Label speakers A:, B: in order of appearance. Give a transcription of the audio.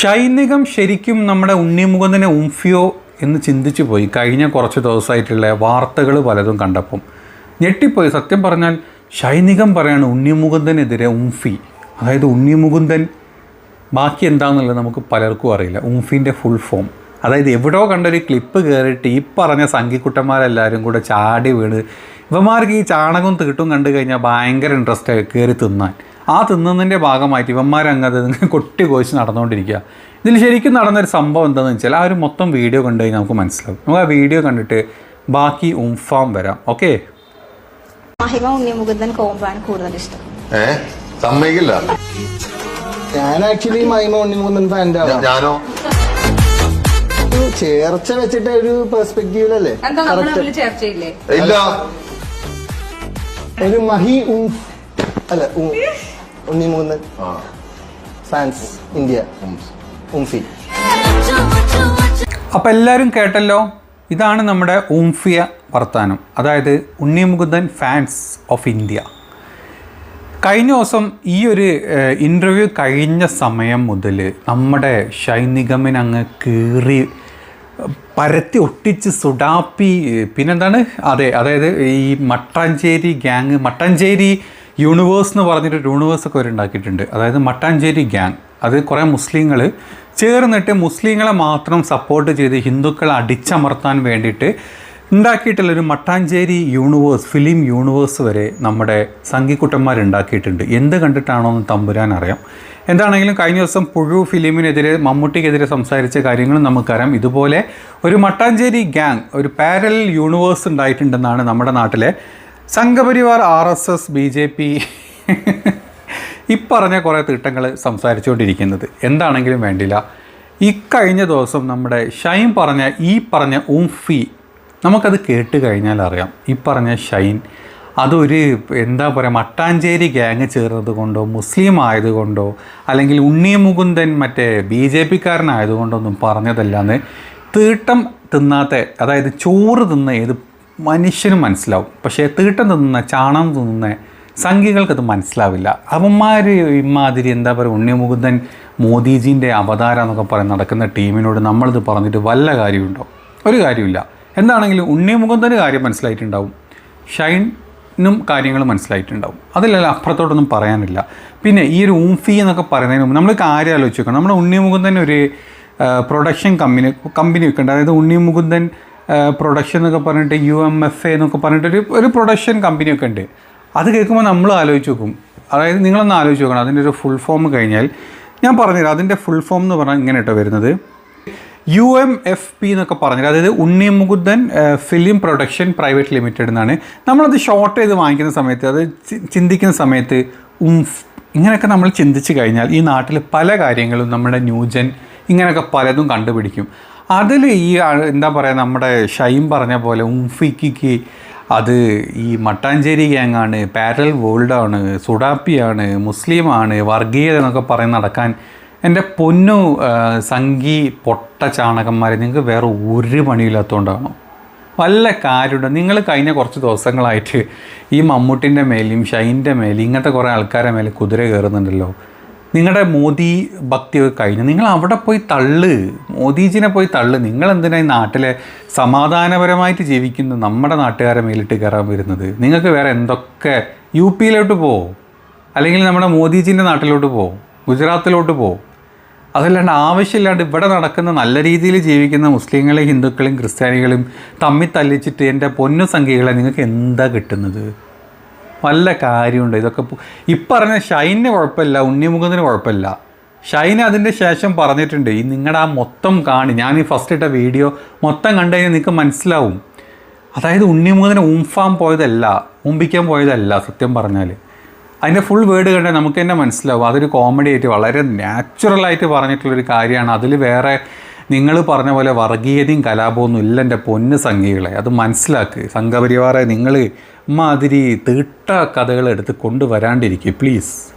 A: ഷൈനികം ശരിക്കും നമ്മുടെ ഉണ്ണിമുഖത്തിനെ ഉംഫിയോ എന്ന് ചിന്തിച്ചു പോയി. കഴിഞ്ഞ കുറച്ച് ദിവസമായിട്ടുള്ള വാർത്തകൾ പലതും കണ്ടപ്പം. ഞെട്ടിപ്പോയി. സത്യം പറഞ്ഞാൽ ഷൈനികം പറയാണ് ഉണ്ണിമുകുന്ദനെതിരെ ഉംഫി. അതായത് ഉണ്ണിമുകുന്ദൻ ബാക്കി എന്താണെന്നുള്ളത് നമുക്ക് പലർക്കും അറിയില്ല. ഉംഫിന്റെ ഫുൾ ഫോം അതായത് എവിടെയോ കണ്ടൊരു ക്ലിപ്പ് കയറിയിട്ട് ഈ പറഞ്ഞ സംഘിക്കുട്ടന്മാരെല്ലാവരും കൂടെ ചാടി വീണ്. ഇവന്മാർക്ക് ഈ ചാണകവും തീട്ടും കണ്ടു കഴിഞ്ഞാൽ ഭയങ്കര ഇൻട്രസ്റ്റ് കയറി തിന്നാൻ. ആ തിന്നുന്നതിന്റെ ഭാഗമായിട്ട് ഇവന്മാരങ്ങത് കൊട്ടി കോച്ച് നടന്നുകൊണ്ടിരിക്കുക. ഇതിൽ ശരിക്കും നടന്നൊരു സംഭവം എന്താണെന്ന് വെച്ചാൽ ആ ഒരു മൊത്തം വീഡിയോ കണ്ടു കഴിഞ്ഞാൽ നമുക്ക് മനസ്സിലാവും. നമുക്ക് ആ വീഡിയോ കണ്ടിട്ട് ബാക്കി ഉംഫാം വരാം. ഓക്കെ?
B: മഹിമ ഉണ്ണിമുകുന്ദൻ കോമ്പാണ് കൂടുതൽ ഇഷ്ടം.
C: സമ്മതിക്കില്ല.
D: ഞാൻ ആക്ച്വലി ഉണ്ണിമുകുന്ദൻ
C: ഫാന്റെ ഞാനോ?
D: ഒരു ചേർച്ച വെച്ചിട്ട് ഒരു പെർസ്പെക്റ്റീവിലല്ലേ
E: എന്താ നമ്മൾ ചർച്ചയില്ലേ?
C: ഇല്ല.
D: ഒരു മഹി ഉം അല്ല ഉം- ഫ്രാൻസ് ഇന്ത്യ. ഉംഫി.
A: അപ്പോൾ എല്ലാവരും കേട്ടല്ലോ ഇതാണ് നമ്മുടെ ഉംഫിയ വർത്താനം. അതായത് ഉണ്ണി ഉണ്ണിമുകുന്ദൻ ഫാൻസ് ഓഫ് ഇന്ത്യ. കഴിഞ്ഞ ദിവസം ഈ ഒരു ഇന്റർവ്യൂ കഴിഞ്ഞ സമയം മുതൽ നമ്മുടെ ഷൈനിഗമിൻ അങ്ങ് കീറി പരത്തി ഒട്ടിച്ച് സുഡാപ്പി പിന്നെന്താണ്? അതെ അതായത് ഈ മട്ടാഞ്ചേരി ഗ്യാങ് മട്ടാഞ്ചേരി യൂണിവേഴ്സ് എന്ന് പറഞ്ഞിട്ട് യൂണിവേഴ്സ് ഒക്കെ അവർ ഉണ്ടാക്കിയിട്ടുണ്ട്. അതായത് മട്ടാഞ്ചേരി ഗ്യാങ് അത് കുറേ മുസ്ലിങ്ങൾ ചേർന്നിട്ട് മുസ്ലിങ്ങളെ മാത്രം സപ്പോർട്ട് ചെയ്ത് ഹിന്ദുക്കളെ അടിച്ചമർത്താൻ വേണ്ടിയിട്ട് ഉണ്ടാക്കിയിട്ടുള്ളൊരു മട്ടാഞ്ചേരി യൂണിവേഴ്സ് ഫിലിം യൂണിവേഴ്സ് വരെ നമ്മുടെ സംഘിക്കുട്ടന്മാരുണ്ടാക്കിയിട്ടുണ്ട് എന്ത് കണ്ടിട്ടാണോ എന്ന് തമ്പുരാൻ അറിയാം. എന്താണെങ്കിലും കഴിഞ്ഞ ദിവസം പുഴു ഫിലിമിനെതിരെ മമ്മൂട്ടിക്കെതിരെ സംസാരിച്ച കാര്യങ്ങളും നമുക്കറിയാം. ഇതുപോലെ ഒരു മട്ടാഞ്ചേരി ഗ്യാങ് ഒരു പാരൽ യൂണിവേഴ്സ് ഉണ്ടായിട്ടുണ്ടെന്നാണ് നമ്മുടെ നാട്ടിലെ Sangh Parivar R S S B J P ഇപ്പറഞ്ഞ കുറേ തിട്ടങ്ങൾ സംസാരിച്ചുകൊണ്ടിരിക്കുന്നത്. എന്താണെങ്കിലും വേണ്ടില്ല. ഇക്കഴിഞ്ഞ ദിവസം നമ്മുടെ ഷൈൻ പറഞ്ഞ ഈ പറഞ്ഞ ഉംഫി നമുക്കത് കേട്ട് കഴിഞ്ഞാൽ അറിയാം. ഈ പറഞ്ഞ ഷൈൻ അതൊരു എന്താ പറയുക മട്ടാഞ്ചേരി ഗ്യാങ് ചേർന്നത് കൊണ്ടോ മുസ്ലിം ആയതുകൊണ്ടോ അല്ലെങ്കിൽ ഉണ്ണി മുകുന്ദൻ മറ്റേ ബി ജെ പിക്കാരനായതുകൊണ്ടൊന്നും പറഞ്ഞതല്ലാന്ന്. തീട്ടം തിന്നാത്ത അതായത് ചോറ് തിന്ന ഏത് മനുഷ്യനും മനസ്സിലാവും. പക്ഷേ തീട്ടം തിന്നുന്ന ചാണം തിന്നുന്ന സംഖ്യകൾക്കത് മനസ്സിലാവില്ല. അവന്മാർ ഇമാതിരി എന്താ പറയുക ഉണ്ണിമുകുന്ദൻ മോദിജീന്റെ അവതാരം എന്നൊക്കെ പറഞ്ഞ് നടക്കുന്ന ടീമിനോട് നമ്മളിത് പറഞ്ഞിട്ട് വല്ല കാര്യമുണ്ടോ? ഒരു കാര്യമില്ല. എന്താണെങ്കിലും ഉണ്ണിമുകുന്ദന് കാര്യം മനസ്സിലായിട്ടുണ്ടാവും. ഷൈനും കാര്യങ്ങൾ മനസ്സിലായിട്ടുണ്ടാവും. അതിലല്ല അപ്പുറത്തോട്ടൊന്നും പറയാനില്ല. പിന്നെ ഈ ഒരു ഊംഫി എന്നൊക്കെ പറയുന്നതിന് മുമ്പ് നമ്മൾ കാര്യം ആലോചിച്ച് നോക്കണം? നമ്മുടെ ഉണ്ണിമുകുന്ദൻ ഒരു പ്രൊഡക്ഷൻ കമ്പനി കമ്പനി വെക്കുന്നുണ്ട് അതായത് ഉണ്ണിമുകുന്ദൻ പ്രൊഡക്ഷൻ എന്നൊക്കെ പറഞ്ഞിട്ട് യു എം എഫ് എ എന്നൊക്കെ പറഞ്ഞിട്ട് ഒരു പ്രൊഡക്ഷൻ കമ്പനിയൊക്കെ ഉണ്ട്. അത് കേൾക്കുമ്പോൾ നമ്മൾ ആലോചിച്ച് നോക്കും. അതായത് നിങ്ങളൊന്ന് ആലോചിച്ച് നോക്കണം. അതിന്റെ ഒരു ഫുൾ ഫോം കഴിഞ്ഞാൽ ഞാൻ പറഞ്ഞുതരാം. അതിന്റെ ഫുൾ ഫോം എന്ന് പറഞ്ഞാൽ ഇങ്ങനെ കേട്ടോ വരുന്നത്. യു എം എഫ് പി എന്നൊക്കെ പറഞ്ഞിട്ട് അതായത് Unni Mukundan film production private limited എന്നാണ്. നമ്മളത് ഷോർട്ട് ചെയ്ത് വാങ്ങിക്കുന്ന സമയത്ത് അത് ചിന്തിക്കുന്ന സമയത്ത് ഉംഫ് ഇങ്ങനെയൊക്കെ നമ്മൾ ചിന്തിച്ച് കഴിഞ്ഞാൽ ഈ നാട്ടിൽ പല കാര്യങ്ങളും നമ്മുടെ ന്യൂജൻ ഇങ്ങനെയൊക്കെ പലതും കണ്ടുപിടിക്കും. അതിൽ ഈ എന്താ പറയുക നമ്മുടെ ഷൈം പറഞ്ഞ പോലെ ഉംഫിക്കിക്ക് അത് ഈ മട്ടാഞ്ചേരി ഗ്യാങ്ങാണ് പാരൽ വേൾഡാണ് സുഡാപ്പിയാണ് മുസ്ലിമാണ് വർഗീയത എന്നൊക്കെ പറഞ്ഞ് നടക്കാൻ എന്റെ പൊന്നു സംഗി പൊട്ട ചാണകന്മാരെ നിങ്ങൾക്ക് വേറെ ഒരു പണിയില്ലാത്തതുകൊണ്ടാണോ വല്ല കാര്യമുണ്ട്? നിങ്ങൾ കഴിഞ്ഞ കുറച്ച് ദിവസങ്ങളായിട്ട് ഈ മമ്മൂട്ടിന്റെ മേലെയും ഷൈന്റെ മേലെയും ഇങ്ങനത്തെ കുറേ ആൾക്കാരെ മേലെ കുതിര കയറുന്നുണ്ടല്ലോ. നിങ്ങളുടെ മോദി ഭക്തിയൊക്കെ കഴിഞ്ഞു. നിങ്ങൾ അവിടെ പോയി തള്ള്. മോദിജിനെ പോയി തള്ള്. നിങ്ങൾ എന്തിനാ ഈ നാട്ടിലെ സമാധാനപരമായിട്ട് ജീവിക്കുന്ന? നമ്മുടെ നാട്ടുകാരെ മേലിട്ട് കയറാൻ വരുന്നത്. നിങ്ങൾക്ക് വേറെ എന്തൊക്കെ? യു പിയിലോട്ട് പോ. അല്ലെങ്കിൽ നമ്മുടെ മോദിജിന്റെ നാട്ടിലോട്ട് പോ. ഗുജറാത്തിലോട്ട് പോ. അതല്ലാണ്ട് ആവശ്യമില്ലാണ്ട് ഇവിടെ നടക്കുന്ന നല്ല രീതിയിൽ ജീവിക്കുന്ന മുസ്ലിങ്ങളെയും ഹിന്ദുക്കളെയും ക്രിസ്ത്യാനികളും തമ്മിൽ തല്ലിച്ചിട്ട് എന്റെ പൊന്നു സംഖ്യകളെ നിങ്ങൾക്ക് എന്താ കിട്ടുന്നത്? വല്ല കാര്യമുണ്ട്. ഇതൊക്കെ പു- ഇപ്പറഞ്ഞ ഷൈനിന് കുഴപ്പമില്ല ഉണ്ണിമുഖത്തിന് കുഴപ്പമില്ല. ഷൈൻ അതിന്റെ ശേഷം പറഞ്ഞിട്ടുണ്ട് ഈ നിങ്ങളുടെ ആ മൊത്തം കാണി ഞാൻ ഈ ഫസ്റ്റ് ഇട്ട വീഡിയോ മൊത്തം കണ്ടു കഴിഞ്ഞാൽ നിങ്ങൾക്ക് മനസ്സിലാവും. അതായത് ഉണ്ണിമുഖത്തിന് ഊംഫാം പോയതല്ല ഊമ്പിക്കാൻ പോയതല്ല സത്യം പറഞ്ഞാൽ അതിന്റെ ഫുൾ വേർഡ് കണ്ടാൽ നമുക്ക് തന്നെ മനസ്സിലാവും. അതൊരു കോമഡി ആയിട്ട് വളരെ നാച്ചുറലായിട്ട് പറഞ്ഞിട്ടുള്ളൊരു കാര്യമാണ്. അതിൽ വേറെ നിങ്ങൾ പറഞ്ഞ പോലെ വർഗീയതയും കലാപമൊന്നും ഇല്ല എന്റെ പൊന്ന് സംഘികളെ. അത് മനസ്സിലാക്കുക സംഘപരിവാറെ നിങ്ങൾ മാതിരി തീട്ട കഥകൾ എടുത്ത് കൊണ്ടുവരാണ്ടിരിക്കുക പ്ലീസ്